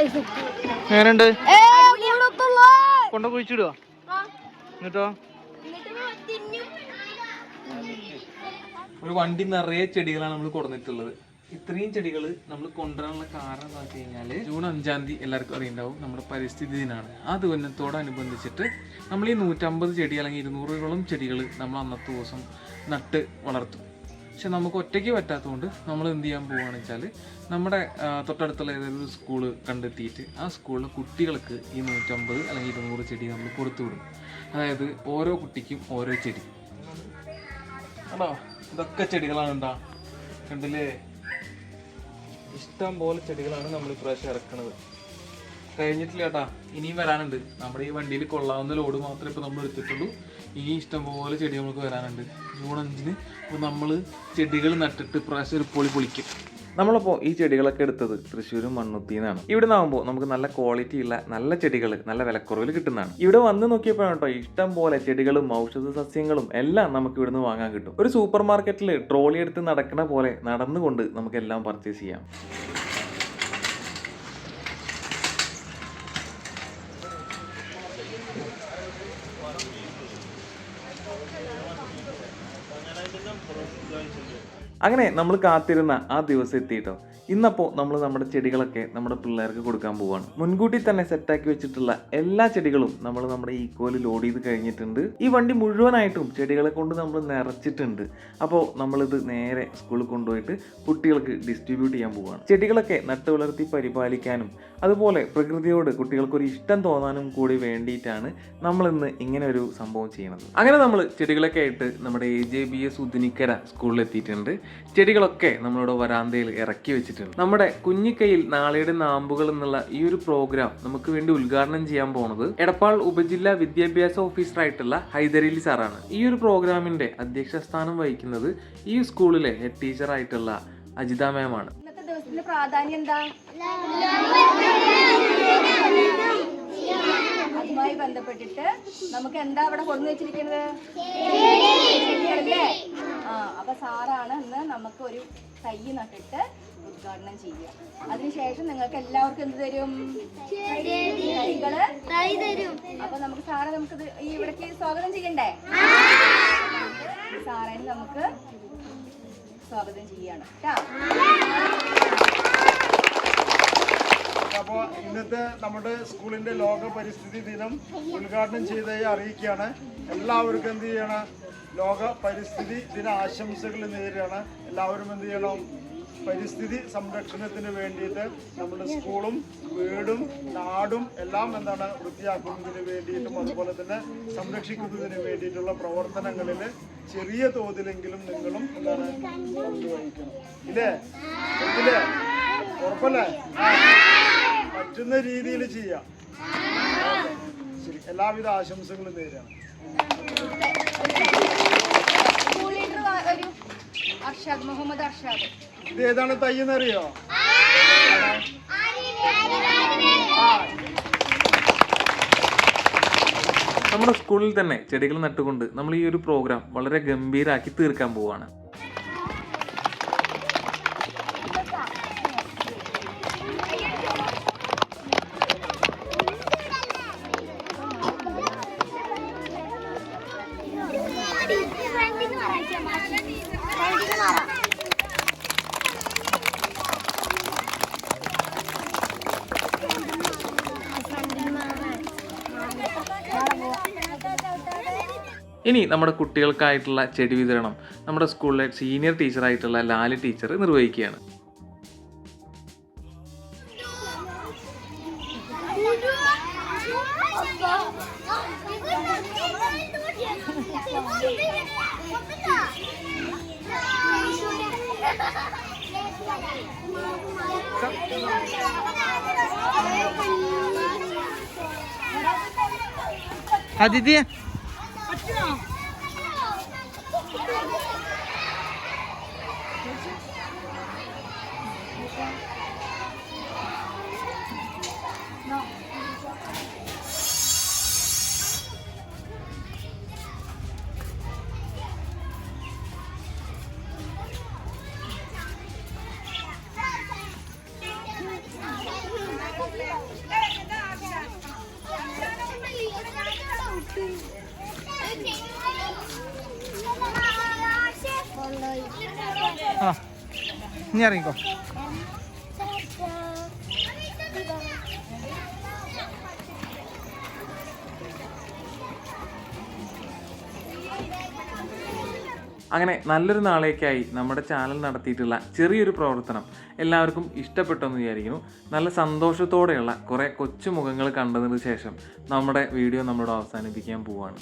എങ്ങനെയുണ്ട്? കൊണ്ട കുഴിച്ചിടുക എന്നിട്ടോ? ഒരു വണ്ടി നിറയെ ചെടികളാണ് നമ്മൾ കൊടുത്തിട്ടുള്ളത് ഇത്രയും ചെടികൾ നമ്മൾ കൊണ്ടുവരാനുള്ള കാരണം എന്ന് വെച്ച് കഴിഞ്ഞാൽ ജൂൺ അഞ്ചാം തീയതി എല്ലാവർക്കും അറിയുണ്ടാവും. നമ്മുടെ പരിസ്ഥിതി ദിനമാണ് ആ ദിനത്തോടനുബന്ധിച്ചിട്ട് നമ്മൾ ഈ നൂറ്റമ്പത് ചെടി അല്ലെങ്കിൽ ഇരുന്നൂറോളം ചെടികൾ നമ്മൾ അന്നത്തെ ദിവസം നട്ട് വളർത്തും. പക്ഷെ നമുക്ക് ഒറ്റയ്ക്ക് പറ്റാത്തതുകൊണ്ട് നമ്മൾ എന്ത് ചെയ്യാൻ പോവുകയാണെന്ന് വെച്ചാൽ നമ്മുടെ തൊട്ടടുത്തുള്ള ഏതെങ്കിലും ഒരു സ്കൂൾ കണ്ടെത്തിയിട്ട് ആ സ്കൂളിലെ കുട്ടികൾക്ക് ഈ നൂറ്റമ്പത് അല്ലെങ്കിൽ ഇരുന്നൂറ് ചെടി നമ്മൾ കൊടുത്തു വിടും. അതായത് ഓരോ കുട്ടിക്കും ഓരോ ചെടി. കണ്ടോ? ഇതൊക്കെ ചെടികളാണ് ഉണ്ടാ കണ്ടില്ലേ? ഇഷ്ടം പോലെ ചെടികളാണ് നമ്മൾ ഇപ്രാവശ്യം ഇറക്കുന്നത്. കഴിഞ്ഞിട്ടില്ല കേട്ടാ. ഇനിയും വരാനുണ്ട്. നമ്മുടെ ഈ വണ്ടിയിൽ കൊള്ളാവുന്ന ലോഡ് മാത്രമേ ഇപ്പോൾ നമ്മൾ എടുത്തിട്ടുള്ളൂ. ഇനി ഇഷ്ടം പോലെ ചെടി നമുക്ക് വരാനുണ്ട്. ജൂൺ അഞ്ചിന് അപ്പോൾ നമ്മൾ ചെടികൾ നട്ടിട്ട് പ്രാവശ്യം ഒരു പൊളി പൊളിക്കും. നമ്മളപ്പോൾ ഈ ചെടികളൊക്കെ എടുത്തത് തൃശ്ശൂരും മണ്ണുത്തിന്നാണ്. ഇവിടെ നിന്നാകുമ്പോൾ നമുക്ക് നല്ല ക്വാളിറ്റി ഉള്ള നല്ല ചെടികൾ നല്ല വിലക്കുറവിൽ കിട്ടുന്നതാണ്. ഇവിടെ വന്ന് നോക്കിയപ്പോഴാണ് കേട്ടോ ഇഷ്ടം പോലെ ചെടികളും ഔഷധ സസ്യങ്ങളും എല്ലാം നമുക്ക് ഇവിടുന്ന് വാങ്ങാൻ കിട്ടും. ഒരു സൂപ്പർ മാർക്കറ്റിൽ ട്രോളി എടുത്ത് നടക്കുന്ന പോലെ നടന്നുകൊണ്ട് നമുക്ക് എല്ലാം പർച്ചേസ് ചെയ്യാം. അങ്ങനെ നമ്മൾ കാത്തിരുന്ന ആ ദിവസം എത്തിയിട്ടോ ഇന്നപ്പോൾ നമ്മൾ നമ്മുടെ ചെടികളൊക്കെ നമ്മുടെ പിള്ളേർക്ക് കൊടുക്കാൻ പോവാണ്. മുൻകൂട്ടി തന്നെ സെറ്റാക്കി വെച്ചിട്ടുള്ള എല്ലാ ചെടികളും നമ്മൾ നമ്മുടെ ഈക്കോയിൽ ലോഡ് ചെയ്ത് കഴിഞ്ഞിട്ടുണ്ട്. ഈ വണ്ടി മുഴുവനായിട്ടും ചെടികളെ കൊണ്ട് നമ്മൾ നിറച്ചിട്ടുണ്ട്. അപ്പോൾ നമ്മളിത് നേരെ സ്കൂളിൽ കൊണ്ടുപോയിട്ട് കുട്ടികൾക്ക് ഡിസ്ട്രിബ്യൂട്ട് ചെയ്യാൻ പോവുകയാണ് ചെടികളൊക്കെ നട്ടു പരിപാലിക്കാനും അതുപോലെ പ്രകൃതിയോട് കുട്ടികൾക്കൊരു ഇഷ്ടം തോന്നാനും കൂടി വേണ്ടിയിട്ടാണ് നമ്മളിന്ന് ഇങ്ങനെ ഒരു സംഭവം ചെയ്യുന്നത് അങ്ങനെ നമ്മൾ ചെടികളൊക്കെ ആയിട്ട് നമ്മുടെ A J B S Udinikkara സ്കൂളിൽ എത്തിയിട്ടുണ്ട് ചെടികളൊക്കെ നമ്മളുടെ വരാന്തയിൽ ഇറക്കി വെച്ചിട്ടുണ്ട്. നമ്മുടെ കുഞ്ഞിക്കൈയിൽ നാളെയുടെ നാമ്പുകൾ എന്നുള്ള ഈ ഒരു പ്രോഗ്രാം നമുക്ക് വേണ്ടി ഉദ്ഘാടനം ചെയ്യാൻ പോണത് എടപ്പാൾ ഉപജില്ലാ വിദ്യാഭ്യാസ ഓഫീസറായിട്ടുള്ള ഹൈദരലി സാറാണ്. ഈ ഒരു പ്രോഗ്രാമിന്റെ അധ്യക്ഷ സ്ഥാനം വഹിക്കുന്നത് ഈ സ്കൂളിലെ ഹെഡ് ടീച്ചറായിട്ടുള്ള അജിത മാം ആണ്. ഇന്നത്തെ ദിവസത്തിന്റെ പ്രാധാന്യം എന്താ? അതുമായി ബന്ധപ്പെട്ടിട്ട് നമുക്ക് എന്താ അവിടെ കൊണ്ടു വെച്ചിരിക്കുന്നത്? ചെടികളല്ലേ ആ അപ്പൊ സാറാണ് ഇന്ന് നമുക്ക് ഒരു തൈ നട്ടിട്ട് ഉദ്ഘാടനം ചെയ്യുക. അതിനുശേഷം നിങ്ങൾക്ക് എല്ലാവർക്കും എന്ത് തരും? തൈകൾ. അപ്പൊ നമുക്ക് സാറെ നമുക്ക് ഈ ഇവിടേക്ക് സ്വാഗതം ചെയ്യണ്ടേ? സാറേ നമുക്ക് സ്വാഗതം ചെയ്യാണ്. കേട്ടോ അപ്പോൾ ഇന്നത്തെ നമ്മുടെ സ്കൂളിന്റെ ലോക പരിസ്ഥിതി ദിനം ഉദ്ഘാടനം ചെയ്തതായി അറിയിക്കുകയാണ്. എല്ലാവർക്കും എന്ത് ചെയ്യണം? ലോക പരിസ്ഥിതി ദിന ആശംസകൾ നേരുകയാണ്. എല്ലാവരും എന്ത് ചെയ്യണം? പരിസ്ഥിതി സംരക്ഷണത്തിന് വേണ്ടിയിട്ട് നമ്മുടെ സ്കൂളും വീടും നാടും എല്ലാം എന്താണ് വൃത്തിയാക്കുന്നതിന് വേണ്ടിയിട്ടും അതുപോലെ തന്നെ സംരക്ഷിക്കുന്നതിന് വേണ്ടിയിട്ടുള്ള പ്രവർത്തനങ്ങളിൽ ചെറിയ തോതിലെങ്കിലും നിങ്ങളും എന്താണ് പങ്കുവഹിക്കണം. ഇല്ലേ? ഇല്ലേ ഉറപ്പല്ലേ? പറ്റുന്ന രീതിയിൽ ചെയ്യാം. ശരി എല്ലാവിധ ആശംസകളും നേരാണ്. അർഷാദ് മുഹമ്മദ് അർഷാദ്. ഇത് ഏതാണ് തയ്യെന്നറിയോ? നമ്മുടെ സ്കൂളിൽ തന്നെ ചെടികൾ നട്ടുകൊണ്ട് നമ്മൾ ഈ ഒരു പ്രോഗ്രാം വളരെ ഗംഭീരാക്കി തീർക്കാൻ പോവാണ് ഇനി നമ്മുടെ കുട്ടികൾക്കായിട്ടുള്ള ചെടി വിതരണം. നമ്മുടെ സ്കൂളിലെ സീനിയർ ടീച്ചറായിട്ടുള്ള ലാലി ടീച്ചർ നിർവഹിക്കുകയാണ്. ആ ഇറങ്ങിക്കോ. അങ്ങനെ നല്ലൊരു നാളേക്കായി നമ്മുടെ ചാനൽ നടത്തിയിട്ടുള്ള ചെറിയൊരു പ്രവർത്തനം എല്ലാവർക്കും ഇഷ്ടപ്പെട്ടെന്ന് വിചാരിക്കുന്നു. നല്ല സന്തോഷത്തോടെയുള്ള കുറേ കൊച്ചു മുഖങ്ങൾ കണ്ടതിന് ശേഷം നമ്മുടെ വീഡിയോ നമ്മളോട് അവസാനിപ്പിക്കാൻ പോവാണ്.